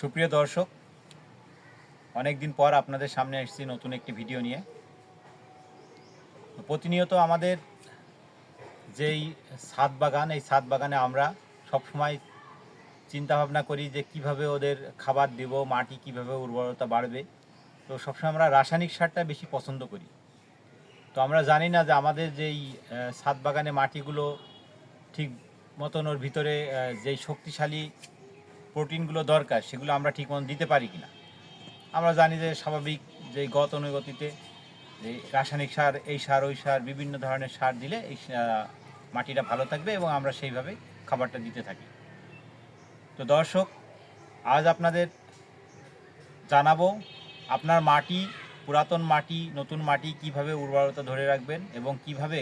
সুপ্রিয় দর্শক অনেক দিন পর আপনাদের সামনে এসেছি নতুন একটি ভিডিও নিয়ে। প্রতিনিয়ত আমাদের যেই ছাদ বাগান, এই ছাদ বাগানে আমরা সবসময় চিন্তা ভাবনা করি যে কীভাবে ওদের খাবার দেব, মাটি কীভাবে উর্বরতা বাড়বে। তো সবসময় আমরা রাসায়নিক সারটা বেশি পছন্দ করি। তো আমরা জানি না যে আমাদের যেই ছাদ বাগানে মাটিগুলো ঠিক মতন ওর ভিতরে যেই শক্তিশালী প্রোটিনগুলো দরকার, সেগুলো আমরা ঠিক মতন দিতে পারি কিনা। আমরা জানি যে স্বাভাবিক যে গত অনুগতিতে যে রাসায়নিক সার, এই সার, ওই সার, বিভিন্ন ধরনের সার দিলে এই মাটিটা ভালো থাকবে এবং আমরা সেইভাবে খাবারটা দিতে থাকি। তো দর্শক, আজ আপনাদের জানাব আপনার মাটি, পুরাতন মাটি, নতুন মাটি কীভাবে উর্বরতা ধরে রাখবেন এবং কীভাবে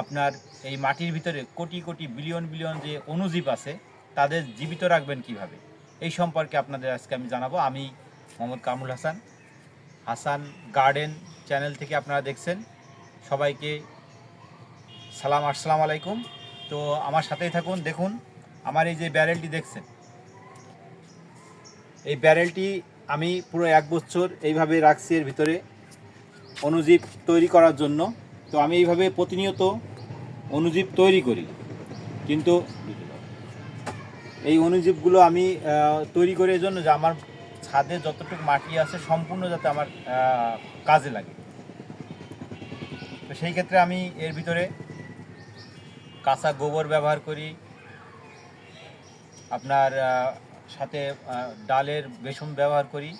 আপনার এই মাটির ভিতরে কোটি কোটি বিলিয়ন বিলিয়ন যে অণুজীব আছে তাদের জীবিত রাখবেন কীভাবে? এই সম্পর্কে আপনাদের আজকে আমি জানাব। আমি মোহাম্মদ কামরুল হাসান হাসান গার্ডেন চ্যানেল থেকে আপনারা দেখছেন। সবাইকে সালাম, আসসালামু আলাইকুম। তো আমার সাথেই থাকুন, দেখুন, আমার এই যে ব্যারেলটি দেখছেন, এই ব্যারেলটি আমি পুরো এক বছর এইভাবে রাখছি এর ভিতরে অণুজীব তৈরি করার জন্য। তো আমি এইভাবে প্রতিনিয়ত অনুজীব তৈরি করি। কিন্তু এই অণুজীবগুলো আমি তৈরি করি এই জন্য যে আমার ছাদে যতটুকু মাটি আছে সম্পূর্ণ যাতে আমার কাজে লাগে। তো সেই ক্ষেত্রে আমি এর ভিতরে কাঁচা গোবর ব্যবহার করি, আপনার সাথে ডালের বেসন ব্যবহার করি,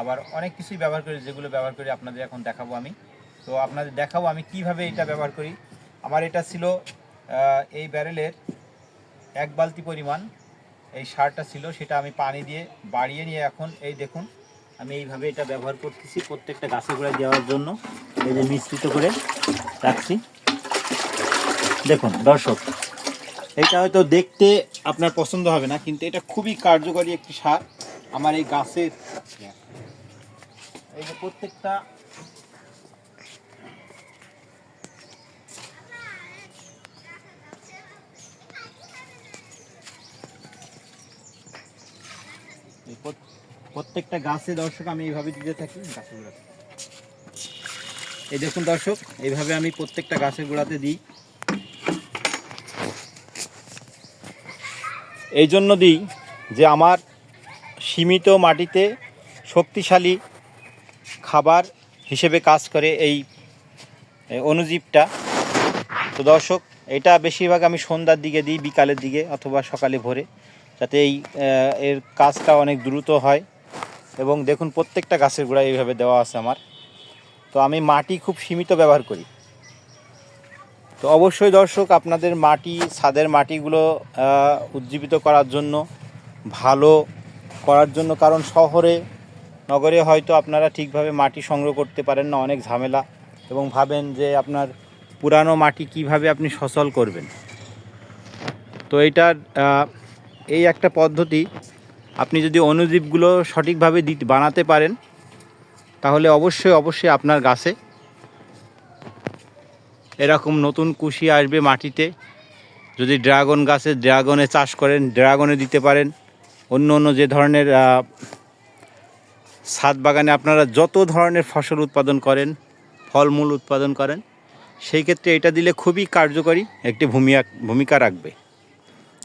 আবার অনেক কিছুই ব্যবহার করি যেগুলো ব্যবহার করি আপনাদের এখন দেখাবো আমি। তো আপনাদের দেখাবো আমি কীভাবে এটা ব্যবহার করি। আমার এটা ছিল এই ব্যারেলের এক বালতি পরিমাণ এই সারটা ছিল, সেটা আমি পানি দিয়ে বাড়িয়ে নিয়ে এখন এই দেখুন, আমি এইভাবে এটা ব্যবহার করতেছি প্রত্যেকটা গাছে গোড়ায় দেওয়ার জন্য। এই যে মিশ্রিত করে রাখছি। দেখুন, দর্শক, এটা হয়তো দেখতে আপনার পছন্দ হবে না, কিন্তু এটা খুবই কার্যকরী একটি সার। আমার এই গাছের এই যে প্রত্যেকটা প্রত্যেকটা গাছে দর্শক আমি এইভাবে দিতে থাকি, গাছের গোড়াতে। এই দেখুন দর্শক, এইভাবে আমি প্রত্যেকটা গাছের গোড়াতে দিই। এই জন্য দিই যে আমার সীমিত মাটিতে শক্তিশালী খাবার হিসেবে কাজ করে এই অণুজীবটা। তো দর্শক, এটা বেশিরভাগ আমি সন্ধ্যার দিকে দিই, বিকালের দিকে অথবা সকালে ভোরে। যাতে এই এর কাজটা অনেক দ্রুত হয়। এবং দেখুন, প্রত্যেকটা গাছের গোড়ায় এইভাবে দেওয়া আছে আমার। তো আমি মাটি খুব সীমিত ব্যবহার করি। তো অবশ্যই দর্শক, আপনাদের মাটি, ছাদের মাটিগুলো উজ্জীবিত করার জন্য, ভালো করার জন্য, কারণ শহরে, নগরে হয়তো আপনারা ঠিকভাবে মাটি সংগ্রহ করতে পারেন না, অনেক ঝামেলা। এবং ভাবেন যে আপনার পুরানো মাটি কীভাবে আপনি সচল করবেন। তো এইটার এই একটা পদ্ধতি, আপনি যদি অণুজীবগুলো সঠিকভাবে দিতে বানাতে পারেন, তাহলে অবশ্যই অবশ্যই আপনার গাছে এরকম নতুন কুশি আসবে মাটিতে। যদি ড্রাগন গাছে ড্রাগনে চাষ করেন, ড্রাগনে দিতে পারেন। অন্য অন্য যে ধরনের ছাদ বাগানে আপনারা যত ধরনের ফসল উৎপাদন করেন, ফলমূল উৎপাদন করেন, সেই ক্ষেত্রে এটা দিলে খুবই কার্যকরী একটি ভূমিকা ভূমিকা রাখবে।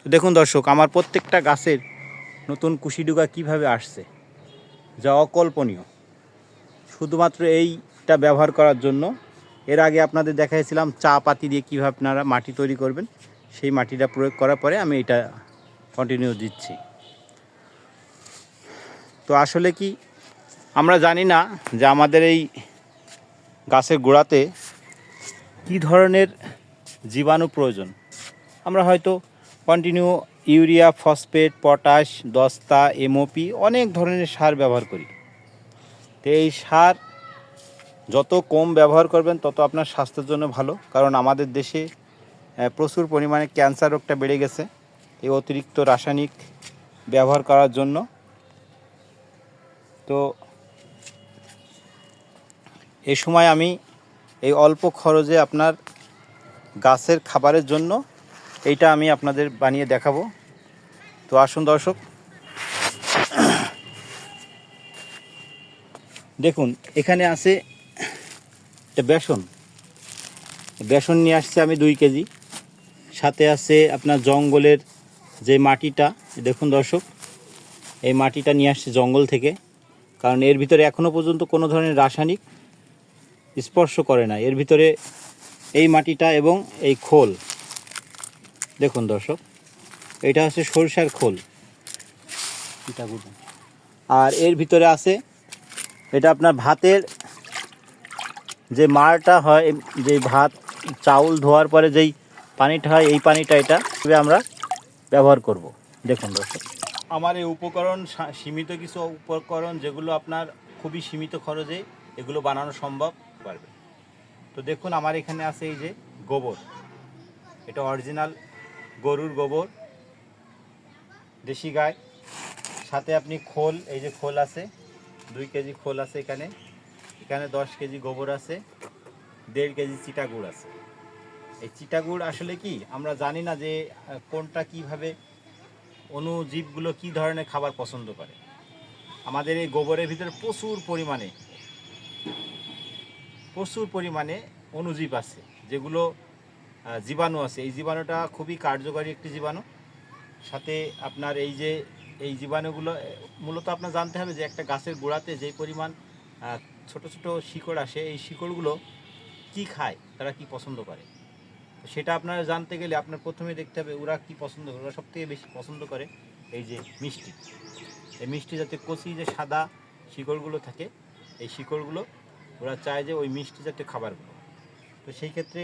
দেখুন দর্শক, আমার প্রত্যেকটা গাছের নতুন কুশিডুগা কীভাবে আসছে, যা অকল্পনীয়। শুধুমাত্র এইটা ব্যবহার করার জন্য এর আগে আপনাদের দেখাইছিলাম চা পাতি দিয়ে কীভাবে আপনারা মাটি তৈরি করবেন, সেই মাটিটা প্রয়োগ করার পরে আমি এটা কন্টিনিউ দিচ্ছি। তো আসলে কি, আমরা জানি না যে আমাদের এই গাছের গোড়াতে কী ধরনের জীবাণু প্রয়োজন। আমরা হয়তো কন্টিনিউ ইউরিয়া, ফসফেট, পটাশ, দস্তা এমওপি অনেক ধরনের সার ব্যবহার করি। তো এই সার যত কম ব্যবহার করবেন, তত আপনার স্বাস্থ্যের জন্য ভালো। কারণ আমাদের দেশে প্রচুর পরিমাণে ক্যান্সার রোগটা বেড়ে গেছে। এই অতিরিক্ত রাসায়নিক ব্যবহার করার জন্য। তো এ সময় আমি এই অল্প খরচে আপনার গাছের খাবারের জন্য এইটা আমি আপনাদের বানিয়ে দেখাবো। তো আসুন দর্শক। দেখুন, এখানে আছে একটা বেসন। বেসন নিয়ে আসছে আমি দুই কেজি। সাথে আছে আপনার জঙ্গলের যে মাটিটা, দেখুন দর্শক, এই মাটিটা নিয়ে আসছে জঙ্গল থেকে। কারণ এর ভিতরে এখনও পর্যন্ত কোনো ধরনের রাসায়নিক স্পর্শ করে না এর ভিতরে এই মাটিটা এবং এই খোল। দেখুন দর্শক, এটা হচ্ছে সরিষার খোল। আর এর ভিতরে আছে, এটা আপনার ভাতের যে মারটা হয় যে ভাত, চাউল ধোয়ার পরে যেই পানিটা হয়, এই পানিটা এটা আমরা ব্যবহার করব। দেখুন দর্শক। আমার এই উপকরণ সীমিত কিছু উপকরণ যেগুলো আপনার খুবই সীমিত খরচে এগুলো বানানো সম্ভব পারবে। তো দেখুন, আমার এখানে আছে এই যে গোবর। এটা অরিজিনাল গরুর গোবর, দেশি গায় সাথে আপনি খোল, এই যে খোল আছে, দুই কেজি খোল আছে এখানে। এখানে দশ কেজি গোবর আছে, দেড় কেজি চিটাগুড় আছে। এই চিটাগুড় আসলে কি, আমরা জানি না যে কোনটা কীভাবে অণুজীবগুলো কি ধরনের খাবার পছন্দ করে। আমাদের এই গোবরের ভিতরে প্রচুর পরিমাণে প্রচুর পরিমাণে অণুজীব আছে, যেগুলো জীবাণু আছে। এই জীবাণুটা খুবই কার্যকরী একটি জীবাণু। সাথে আপনার এই যে, এই জীবাণুগুলো, মূলত আপনার জানতে হবে যে একটা গাছের গোড়াতে যে পরিমাণ ছোট ছোট শিকড় আসে, এই শিকড়গুলো কি খায়, তারা কি পছন্দ করে? সেটা আপনারা জানতে গেলে আপনার প্রথমে দেখতে হবে ওরা কি পছন্দ করে, ওরা সবথেকে বেশি পছন্দ করে এই যে মিষ্টি। এই মিষ্টি যাতে কচি যে সাদা শিকড়গুলো থাকে, এই শিকড়গুলো ওরা চায় যে ওই মিষ্টি জাতীয় খাবারগুলো। তো সেই ক্ষেত্রে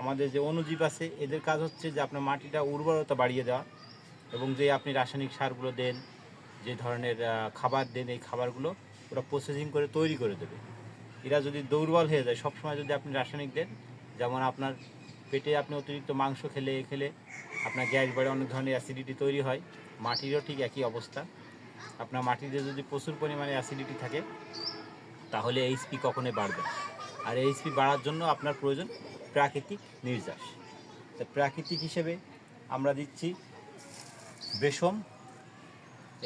আমাদের যে অণুজীব আছে, এদের কাজ হচ্ছে যে আপনার মাটিটা উর্বরতা বাড়িয়ে দেওয়া এবং যে আপনি রাসায়নিক সারগুলো দেন, যে ধরনের খাবার দেন, এই খাবারগুলো ওরা প্রসেসিং করে তৈরি করে দেবে। এরা যদি দুর্বল হয়ে যায়, সবসময় যদি আপনি রাসায়নিক দেন, যেমন আপনার পেটে আপনি অতিরিক্ত মাংস খেলে খেলে আপনার গ্যাস বাড়ে, অনেক ধরনের অ্যাসিডিটি তৈরি হয়, মাটিরও ঠিক একই অবস্থা। আপনার মাটিতে যদি প্রচুর পরিমাণে অ্যাসিডিটি থাকে, তাহলে এইচপি কখনোই বাড়বে আর এইচপি বাড়ার জন্য আপনার প্রয়োজন প্রাকৃতিক নির্যাস। তা প্রাকৃতিক হিসেবে আমরা দিচ্ছি বেসম।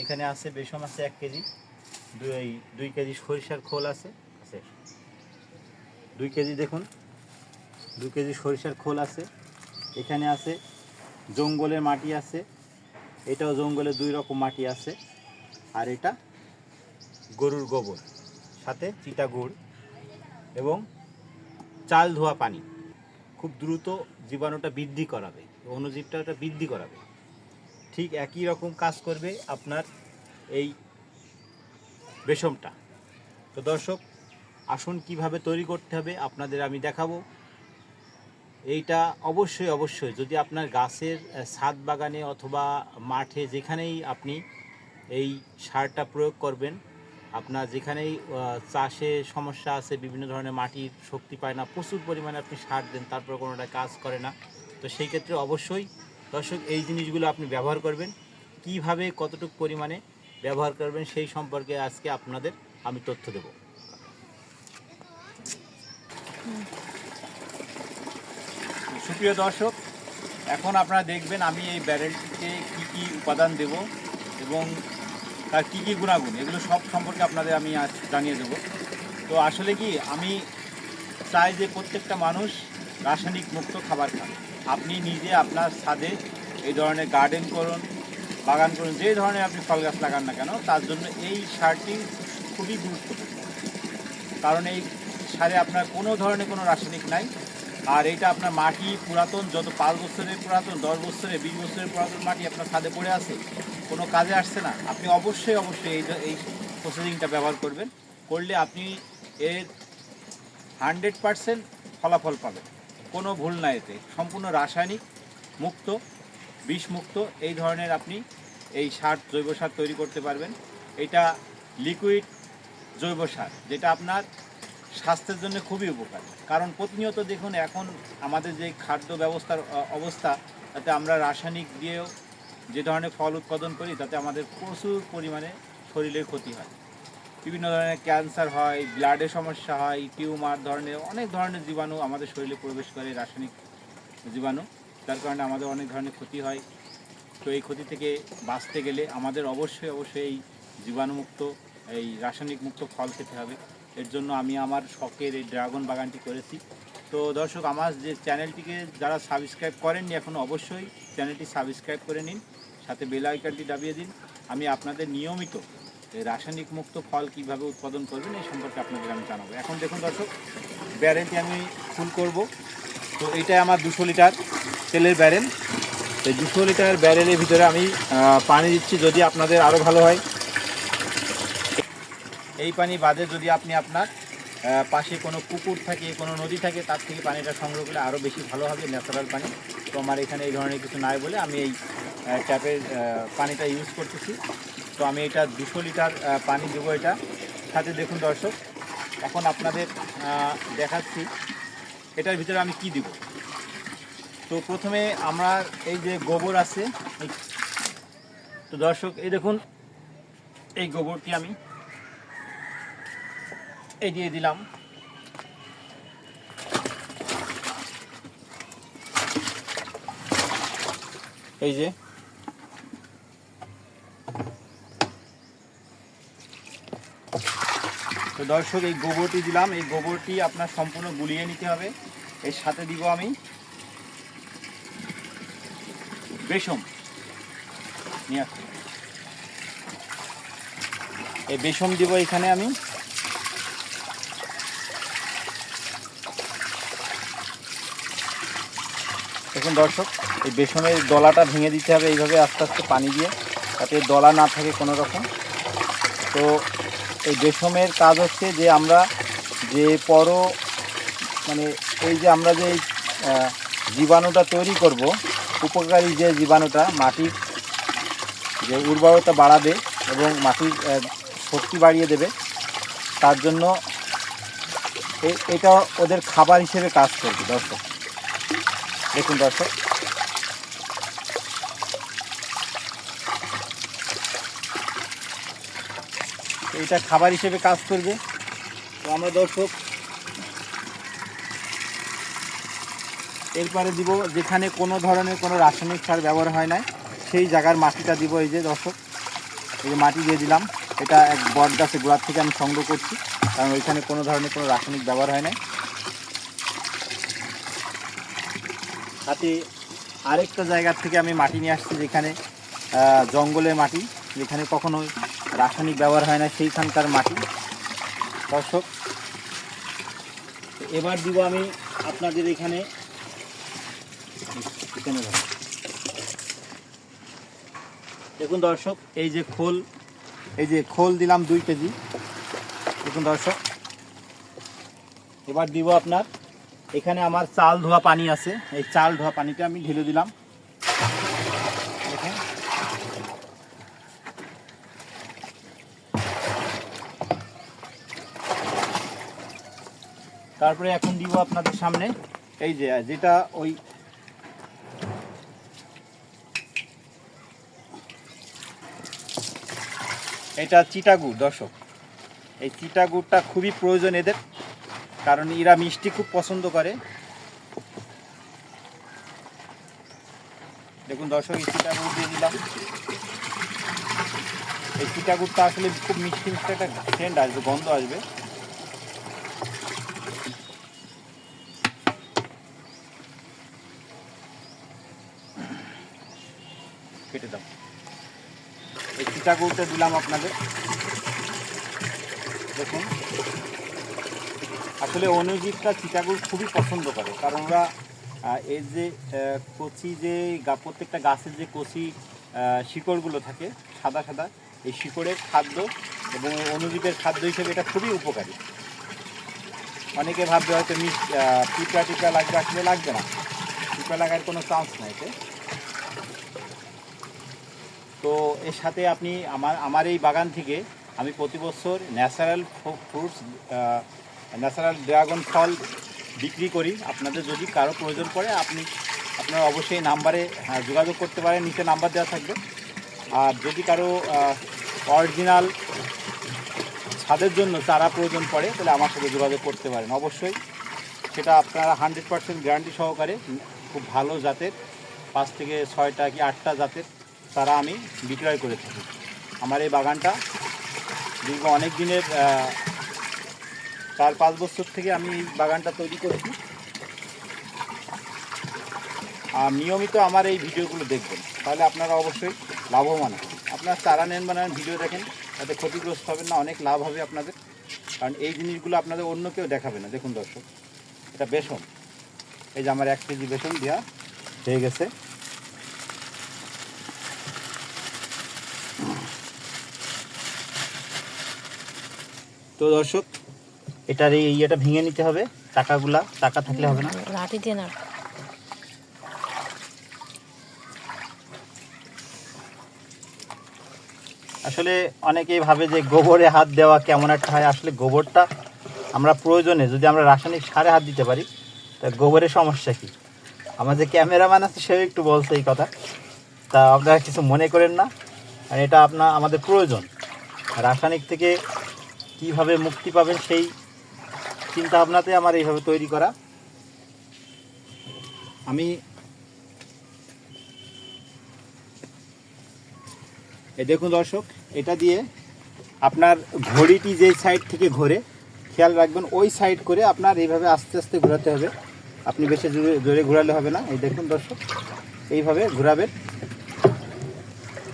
এখানে আছে, বেসম আছে এক কেজি। দুই দুই কেজি সরিষার খোল আছে আছে। দুই কেজি দেখুন, দুই কেজি সরিষার খোল আছে। এখানে আছে জঙ্গলের মাটি আছে। এটাও জঙ্গলে দুই রকম মাটি আছে। আর এটা গরুর গোবর, সাথে চিটা গুড় এবং চাল ধোয়া পানি। খুব দ্রুত জীবাণুটা বৃদ্ধি করাবে অণুজীবটা ওটা বৃদ্ধি করাবে। ঠিক একই রকম কাজ করবে আপনার এই বেসমটা তো দর্শক, আসুন কীভাবে তৈরি করতে হবে আপনাদের আমি দেখাবো। এইটা অবশ্যই অবশ্যই যদি আপনার গাছের ছাদ বাগানে অথবা মাঠে যেখানেই আপনি এই সারটা প্রয়োগ করবেন আপনার যেখানেই চাষে সমস্যা আছে, বিভিন্ন ধরনের মাটির শক্তি পায় না, প্রচুর পরিমাণে আপনি সার দেন, তারপর কোনোটা কাজ করে না। তো সেই ক্ষেত্রে অবশ্যই দর্শক, এই জিনিসগুলো আপনি ব্যবহার করবেন। কীভাবে কতটুকু পরিমাণে ব্যবহার করবেন সেই সম্পর্কে আজকে আপনাদের আমি তথ্য দেব। সুপ্রিয় দর্শক, এখন আপনারা দেখবেন আমি এই ব্যারেলটিতে কি কি উপাদান দেব এবং তার কী কী গুণাগুণ? এগুলো সব সম্পর্কে আপনাদের আমি আজ জানিয়ে দেব। তো আসলে কি, আমি চাই যে প্রত্যেকটা মানুষ রাসায়নিক মুক্ত খাবার খান আপনি নিজে আপনার ছাদে এই ধরনের গার্ডেন করুন, বাগান করুন, যে ধরনের আপনি ফল গাছ লাগান না কেন, তার জন্য এই সারটি খুবই গুরুত্বপূর্ণ। কারণ এই সারে আপনার কোনো ধরনের কোনো রাসায়নিক নাই আর এটা আপনার মাটি পুরাতন, যত পাঁচ বছরের পুরাতন, দশ বছরের, বিশ বছরের পুরাতন মাটি আপনার ছাদে পড়ে আছে, কোনো কাজে আসছে না। আপনি অবশ্যই অবশ্যই এই এই প্রসেসিংটা ব্যবহার করবেন। করলে আপনি এর হান্ড্রেড পারসেন্ট ফলাফল পাবেন। কোনো ভুল না এতে। সম্পূর্ণ রাসায়নিক মুক্ত, বিষ মুক্ত, এই ধরনের আপনি এই সার, জৈব সার তৈরি করতে পারবেন। এটা লিকুইড জৈব সার, যেটা আপনার স্বাস্থ্যের জন্য খুবই উপকার। কারণ প্রতিনিয়ত দেখুন, এখন আমাদের যে খাদ্য ব্যবস্থার অবস্থা, তাতে আমরা রাসায়নিক দিয়েও যে ধরনের ফল উৎপাদন করি, তাতে আমাদের প্রচুর পরিমাণে শরীরের ক্ষতি হয়। বিভিন্ন ধরনের ক্যান্সার হয়, ব্লাডের সমস্যা হয়, টিউমার ধরনের, অনেক ধরনের জীবাণু আমাদের শরীরে প্রবেশ করে, রাসায়নিক জীবাণু। যার কারণে আমাদের অনেক ধরনের ক্ষতি হয়। তো এই ক্ষতি থেকে বাঁচতে গেলে আমাদের অবশ্যই অবশ্যই এই জীবাণুমুক্ত, এই রাসায়নিক মুক্ত ফল খেতে হবে। এর জন্য আমি আমার শখের এই ড্রাগন বাগানটি করেছি। তো দর্শক, আমার যে চ্যানেলটিকে যারা সাবস্ক্রাইব করেননি এখন অবশ্যই চ্যানেলটি সাবস্ক্রাইব করে নিন, সাথে বেল আইকনটি দাবিয়ে দিন। আমি আপনাদের নিয়মিত রাসায়নিক মুক্ত ফল কীভাবে উৎপাদন করবেন এই সম্পর্কে আপনাদের আমি জানাব। এখন দেখুন দর্শক, ব্যারেলটি আমি ফুল করব। তো এইটাই আমার দুশো লিটার তেলের ব্যারেল। এই দুশো লিটার ব্যারেলের ভিতরে আমি পানি দিচ্ছি। যদি আপনাদের আরও ভালো হয় এই পানি বাদে যদি আপনি আপনার পাশে কোনো পুকুর থাকে, কোনো নদী থাকে, তার থেকে পানিটা সংগ্রহ করলে আরও বেশি ভালো হবে ন্যাচারাল পানি। তো আমার এখানে এই ধরনের কিছু নাই বলে আমি এই ট্যাপের পানিটা ইউজ করতেছি। তো আমি এটা দুশো লিটার পানি দেবো এটা। সাথে দেখুন দর্শক, এখন আপনাদের দেখাচ্ছি এটার ভিতরে আমি কি দিব। তো প্রথমে আমার এই যে গোবর আছে তো দর্শক, এই দেখুন, এই গোবরটি আমি এই দিয়ে দিলাম। এই যে। তো দর্শক, এই গোবরটি দিলাম। এই গোবরটি আপনার সম্পূর্ণ গুলিয়ে নিতে হবে। এর সাথে দিব আমি বেসম নিয়ে এই বেসম দিব এখানে আমি। দেখুন দর্শক, এই বেসনের দলাটা ভেঙে দিতে হবে এইভাবে আস্তে আস্তে পানি দিয়ে, যাতে দলা না থাকে কোনো রকম। তো এই বেসমের কাজ হচ্ছে যে আমরা যে পর মানে এই যে আমরা যে জীবাণুটা তৈরি করব, উপকারী যে জীবাণুটা, মাটির যে উর্বরতা বাড়াবে এবং মাটির শক্তি বাড়িয়ে দেবে, তার জন্য এটা ওদের খাবার হিসেবে কাজ করবে দর্শক। দেখুন দর্শক। এটা খাবার হিসেবে কাজ করবে। তো আমরা দর্শক, এরপরে দিব যেখানে কোনো ধরনের কোনো রাসায়নিক সার ব্যবহার হয় না সেই জায়গার মাটিটা দিব এই যে দর্শক। এই যে মাটি দিয়ে দিলাম। এটা এক বট গাছের গোড়ার থেকে আমি সংগ্রহ করছি, কারণ ওইখানে কোনো ধরনের কোনো রাসায়নিক ব্যবহার হয় না সাথে আরেকটা জায়গা থেকে আমি মাটি নিয়ে আসছি যেখানে আহ, জঙ্গলের মাটি যেখানে কখনোই রাসায়নিক ব্যবহার হয় না সেইখানকার মাটি। দর্শক এবার দিব আমি আপনাদের এখানে দেখুন দর্শক এই যে খোল এই যে খোল দিলাম দুই কেজি। দেখুন দর্শক এবার দিব আপনার এখানে আমার চাল ধোয়া পানি আছে। এই চাল ধোয়া পানিটা আমি ঢেলে দিলাম। তারপরে এখন দিব আপনাদের সামনে। এই যে, যেটা ওই এটা চিটাগুড় দর্শক। এই চিটাগুড়টা খুবই প্রয়োজন এদের। কারণ এরা মিষ্টি খুব পছন্দ করে। দেখুন দর্শক, এই চিটাগুড় দিয়ে দিলাম। এই চিটাগুড়টা আসলে খুব মিষ্টি মিষ্টি একটা সেন্ট আসবে, গন্ধ আসবে। কেটে দাও। এই চিটাগুড়টা দিলাম আপনাদের। দেখুন। আসলে অনুজীবটা চিটাগুড় খুবই পছন্দ করে। কারণ ওরা এই যে কচি যে প্রত্যেকটা গাছের যে কচি শিকড়গুলো থাকে, সাদা সাদা, এই শিকড়ের খাদ্য এবং অনুজীবের খাদ্য হিসেবে এটা খুবই উপকারী। অনেকে ভাববে হয়তো মিস পিঁপড়া টিপড়া লাগবে, আসলে লাগবে না। পিঁপড়া লাগার কোনো চান্স নাই এতে। তো এর সাথে আপনি আমার আমার এই বাগান থেকে আমি প্রতি বছর ন্যাচারাল ফ্রুটস ন্যাচারাল ড্রাগন ফল বিক্রি করি। আপনাদের যদি কারও প্রয়োজন পড়ে আপনি আপনারা অবশ্যই নাম্বারে হ্যাঁ, যোগাযোগ করতে পারেন নিচে নাম্বার দেওয়া থাকবে। আর যদি কারও অরিজিনাল ছাদের জন্য চারা প্রয়োজন পড়ে তাহলে আমার সাথে যোগাযোগ করতে পারেন। অবশ্যই সেটা আপনারা হান্ড্রেড পার্সেন্ট গ্যারান্টি সহকারে খুব ভালো জাতের পাঁচ থেকে ছয়টা কি আটটা জাতের চারা আমি বিক্রয় করে থাকি। আমার এই বাগানটা দীর্ঘ অনেক দিনের চার পাঁচ বছর থেকে আমি এই বাগানটা তৈরি করেছি। আর নিয়মিত আমার এই ভিডিওগুলো দেখবেন। তাহলে আপনারা অবশ্যই লাভবান হবেন। আপনার চারা নেন বানান ভিডিও দেখেন, তাতে ক্ষতিগ্রস্ত হবেন না, অনেক লাভ হবে আপনাদের। কারণ এই জিনিসগুলো আপনাদের অন্য কেউ দেখাবে না। দেখুন দর্শক, এটা বেসন। এই যে আমার এক কেজি বেসন দেওয়া হয়ে গেছে। তো দর্শক এটার এই ইয়েটা ভেঙে নিতে হবে টাকাগুলা টাকা থাকলে হবে না। লাঠি দিয়ে না আসলে অনেকেই ভাবে যে গোবরে হাত দেওয়া কেমন একটা হয়। আসলে গোবরটা আমরা প্রয়োজনে যদি আমরা রাসায়নিক সারে হাত দিতে পারি তা গোবরের সমস্যা কি? আমার যে ক্যামেরাম্যান আছে সেও একটু বলছে এই কথা। তা আপনারা কিছু মনে করেন না? আর এটা আপনার আমাদের প্রয়োজন। রাসায়নিক থেকে কীভাবে মুক্তি পাবেন সেই চিন্তা ভাবনাতে আমার এইভাবে তৈরি করা। আমি এই দেখুন দর্শক, এটা দিয়ে আপনার ঘড়িটি যেই সাইড থেকে ঘোরে, খেয়াল রাখবেন, ওই সাইড করে আপনার এইভাবে আস্তে আস্তে ঘোরাতে হবে। আপনি বেশি জোরে জোরে ঘোরালে হবে না। এই দেখুন দর্শক, এইভাবে ঘোরাবেন।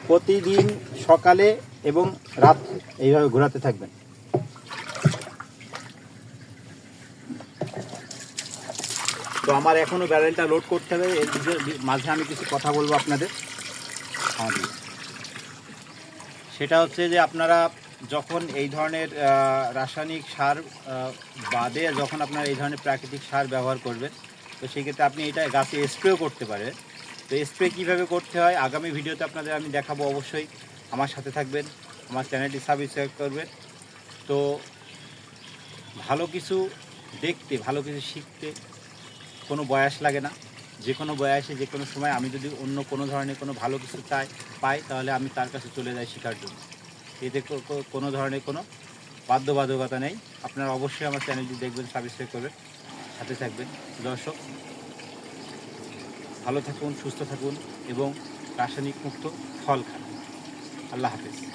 প্রতিদিন সকালে এবং রাত এইভাবে ঘোরাতে থাকবেন। তো আমার এখনও ব্যারেলটা লোড করতে হবে। এর মাঝে আমি কিছু কথা বলব আপনাদের। সেটা হচ্ছে যে আপনারা যখন এই ধরনের রাসায়নিক সার বাদে যখন আপনারা এই ধরনের প্রাকৃতিক সার ব্যবহার করবেন, তো সেক্ষেত্রে আপনি এটা গাছে স্প্রেও করতে পারেন। তো স্প্রে কীভাবে করতে হয়, আগামী ভিডিওতে আপনাদের আমি দেখাবো অবশ্যই। আমার সাথে থাকবেন, আমার চ্যানেলটি সাবস্ক্রাইব করবেন। তো ভালো কিছু দেখতে, ভালো কিছু শিখতে কোনো বয়স লাগে না। যে কোনো বয়সে, যে কোনো সময় আমি যদি অন্য কোনো ধরনের কোনো ভালো কিছু চাই, পাই, তাহলে আমি তার কাছে চলে যাই শেখার জন্য। এতে কোনো ধরনের কোনো বাধ্যবাধকতা নেই। আপনারা অবশ্যই আমার চ্যানেলটি দেখবেন সাবস্ক্রাইব করবেন, সাথে থাকবেন। দর্শক, ভালো থাকুন, সুস্থ থাকুন এবং রাসায়নিক মুক্ত ফল খান। আল্লাহ হাফেজ।